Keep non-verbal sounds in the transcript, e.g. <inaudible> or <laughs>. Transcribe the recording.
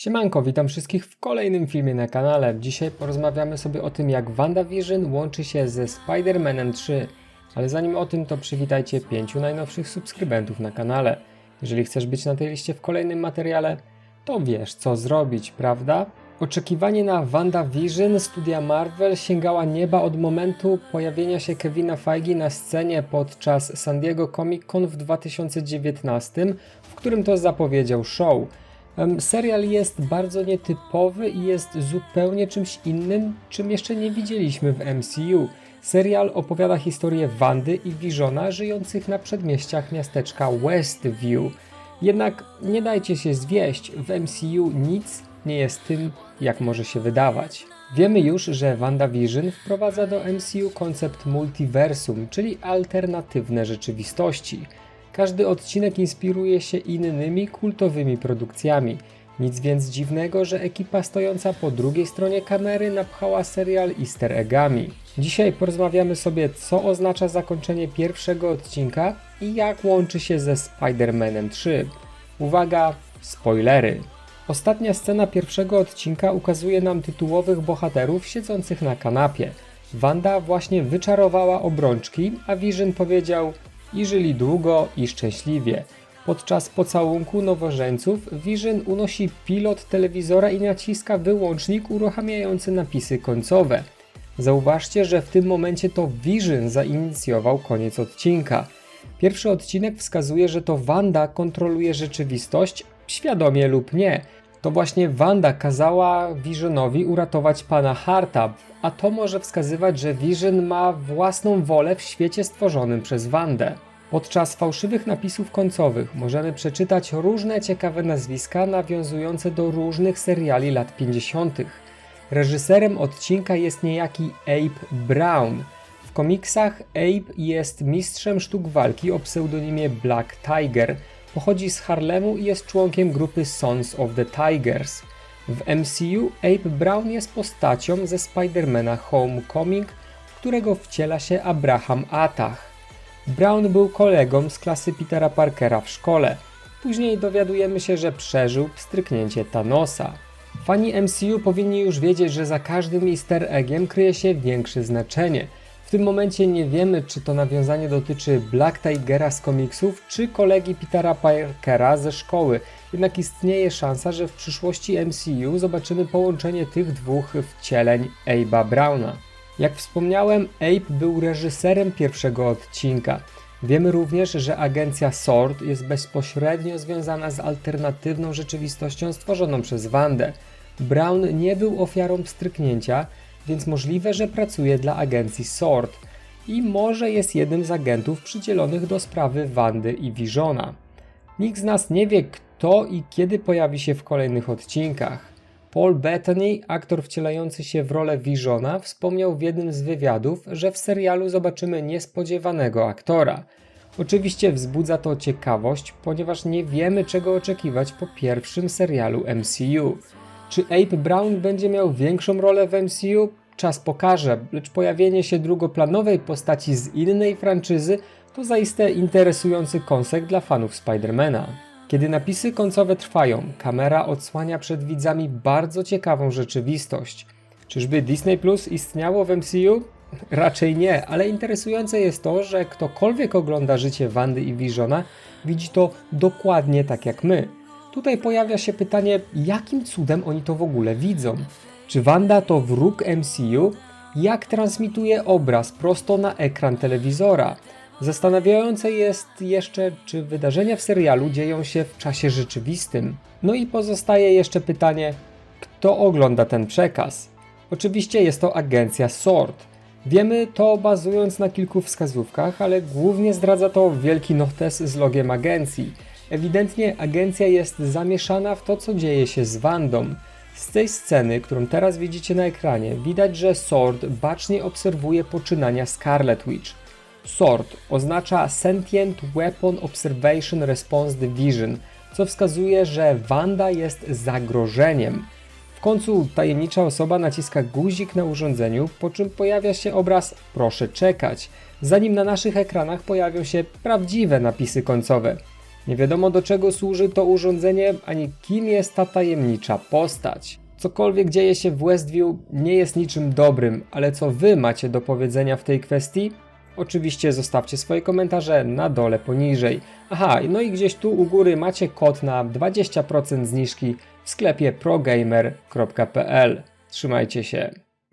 Siemanko, witam wszystkich w kolejnym filmie na kanale. Dzisiaj porozmawiamy sobie o tym, jak WandaVision łączy się ze Spider-Manem 3. Ale zanim o tym, to przywitajcie pięciu najnowszych subskrybentów na kanale. Jeżeli chcesz być na tej liście w kolejnym materiale, to wiesz co zrobić, prawda? Oczekiwanie na WandaVision studia Marvel sięgała nieba od momentu pojawienia się Kevina Feige na scenie podczas San Diego Comic Con w 2019, w którym to zapowiedział show. Serial jest bardzo nietypowy i jest zupełnie czymś innym, czym jeszcze nie widzieliśmy w MCU. Serial opowiada historię Wandy i Visiona żyjących na przedmieściach miasteczka Westview. Jednak nie dajcie się zwieść, w MCU nic nie jest tym, jak może się wydawać. Wiemy już, że WandaVision wprowadza do MCU koncept multiversum, czyli alternatywne rzeczywistości. Każdy odcinek inspiruje się innymi kultowymi produkcjami. Nic więc dziwnego, że ekipa stojąca po drugiej stronie kamery napchała serial easter eggami. Dzisiaj porozmawiamy sobie, co oznacza zakończenie pierwszego odcinka i jak łączy się ze Spider-Manem 3. Uwaga, spoilery! Ostatnia scena pierwszego odcinka ukazuje nam tytułowych bohaterów siedzących na kanapie. Wanda właśnie wyczarowała obrączki, a Vision powiedział i żyli długo i szczęśliwie. Podczas pocałunku nowożeńców Vision unosi pilot telewizora i naciska wyłącznik uruchamiający napisy końcowe. Zauważcie, że w tym momencie to Vision zainicjował koniec odcinka. Pierwszy odcinek wskazuje, że to Wanda kontroluje rzeczywistość, świadomie lub nie. To właśnie Wanda kazała Visionowi uratować pana Harta, a to może wskazywać, że Vision ma własną wolę w świecie stworzonym przez Wandę. Podczas fałszywych napisów końcowych możemy przeczytać różne ciekawe nazwiska nawiązujące do różnych seriali lat 50. Reżyserem odcinka jest niejaki Abe Brown. W komiksach Abe jest mistrzem sztuk walki o pseudonimie Black Tiger. Pochodzi z Harlemu i jest członkiem grupy Sons of the Tigers. W MCU Abe Brown jest postacią ze Spidermana Homecoming, w którego wciela się Abraham Atach. Brown był kolegą z klasy Petera Parkera w szkole. Później dowiadujemy się, że przeżył stryknięcie Thanosa. Fani MCU powinni już wiedzieć, że za każdym easter eggiem kryje się większe znaczenie. W tym momencie nie wiemy, czy to nawiązanie dotyczy Black Tigera z komiksów, czy kolegi Petera Parkera ze szkoły. Jednak istnieje szansa, że w przyszłości MCU zobaczymy połączenie tych dwóch wcieleń Abe'a Browna. Jak wspomniałem, Abe był reżyserem pierwszego odcinka. Wiemy również, że agencja SWORD jest bezpośrednio związana z alternatywną rzeczywistością stworzoną przez Wandę. Brown nie był ofiarą wstryknięcia, więc możliwe, że pracuje dla agencji SWORD i może jest jednym z agentów przydzielonych do sprawy Wandy i Visiona. Nikt z nas nie wie, kto i kiedy pojawi się w kolejnych odcinkach. Paul Bettany, aktor wcielający się w rolę Visiona, wspomniał w jednym z wywiadów, że w serialu zobaczymy niespodziewanego aktora. Oczywiście wzbudza to ciekawość, ponieważ nie wiemy czego oczekiwać po pierwszym serialu MCU. Czy Abe Brown będzie miał większą rolę w MCU? Czas pokaże, lecz pojawienie się drugoplanowej postaci z innej franczyzy to zaiste interesujący kąsek dla fanów Spidermana. Kiedy napisy końcowe trwają, kamera odsłania przed widzami bardzo ciekawą rzeczywistość. Czyżby Disney Plus istniało w MCU? <laughs> Raczej nie, ale interesujące jest to, że ktokolwiek ogląda życie Wandy i Visiona, widzi to dokładnie tak jak my. Tutaj pojawia się pytanie, jakim cudem oni to w ogóle widzą? Czy Wanda to wróg MCU? Jak transmituje obraz prosto na ekran telewizora? Zastanawiające jest jeszcze, czy wydarzenia w serialu dzieją się w czasie rzeczywistym. No i pozostaje jeszcze pytanie, kto ogląda ten przekaz? Oczywiście jest to agencja SWORD. Wiemy to bazując na kilku wskazówkach, ale głównie zdradza to wielki notes z logiem agencji. Ewidentnie agencja jest zamieszana w to, co dzieje się z Wandą. Z tej sceny, którą teraz widzicie na ekranie, widać, że SWORD bacznie obserwuje poczynania Scarlet Witch. SWORD oznacza Sentient Weapon Observation Response Division, co wskazuje, że Wanda jest zagrożeniem. W końcu tajemnicza osoba naciska guzik na urządzeniu, po czym pojawia się obraz Proszę czekać, zanim na naszych ekranach pojawią się prawdziwe napisy końcowe. Nie wiadomo do czego służy to urządzenie, ani kim jest ta tajemnicza postać. Cokolwiek dzieje się w Westview nie jest niczym dobrym, ale co wy macie do powiedzenia w tej kwestii? Oczywiście zostawcie swoje komentarze na dole poniżej. Aha, no i gdzieś tu u góry macie kod na 20% zniżki w sklepie progamer.pl. Trzymajcie się.